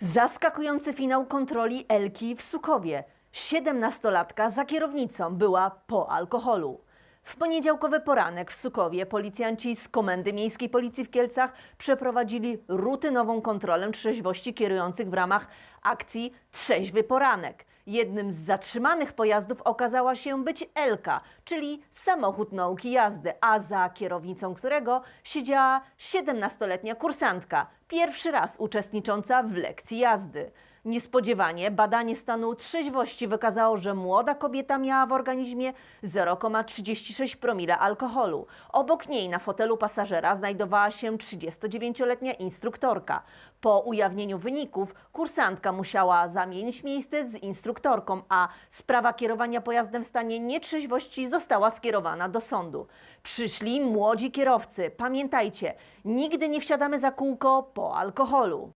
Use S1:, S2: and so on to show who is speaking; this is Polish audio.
S1: Zaskakujący finał kontroli Elki w Sukowie. Siedemnastolatka za kierownicą była po alkoholu. W poniedziałkowy poranek w Sukowie policjanci z Komendy Miejskiej Policji w Kielcach przeprowadzili rutynową kontrolę trzeźwości kierujących w ramach akcji Trzeźwy Poranek. Jednym z zatrzymanych pojazdów okazała się być Elka, czyli samochód nauki jazdy, a za kierownicą którego siedziała 17-letnia kursantka, pierwszy raz uczestnicząca w lekcji jazdy. Niespodziewanie badanie stanu trzeźwości wykazało, że młoda kobieta miała w organizmie 0,36 promila alkoholu. Obok niej na fotelu pasażera znajdowała się 39-letnia instruktorka. Po ujawnieniu wyników kursantka musiała zamienić miejsce z instruktorką, a sprawa kierowania pojazdem w stanie nietrzeźwości została skierowana do sądu. Przyszli młodzi kierowcy. Pamiętajcie, nigdy nie wsiadamy za kółko po alkoholu.